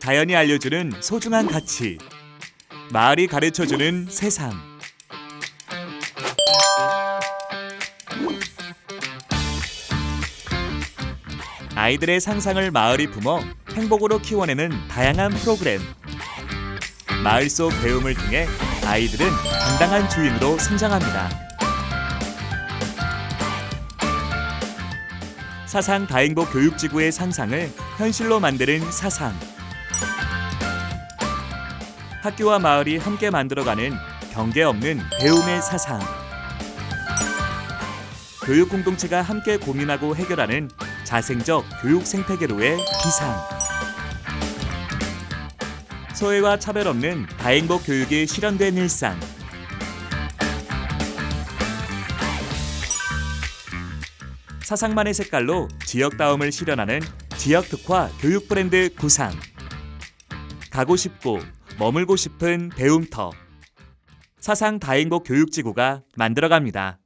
자연이 알려주는 소중한 가치. 마을이 가르쳐주는 세상. 아이들의 상상을 마을이 품어 행복으로 키워내는 다양한 프로그램. 마을 속 배움을 통해 아이들은 당당한 주인으로 성장합니다. 사상 다행복 교육지구의 상상을 현실로 만드는 사상. 학교와 마을이 함께 만들어가는 경계 없는 배움의 사상. 교육 공동체가 함께 고민하고 해결하는 자생적 교육 생태계로의 기상. 소외와 차별 없는 다행복 교육이 실현된 일상. 사상만의 색깔로 지역다움을 실현하는 지역 특화 교육 브랜드 구상. 가고 싶고 머물고 싶은 배움터. 사상 다행복 교육지구가 만들어갑니다.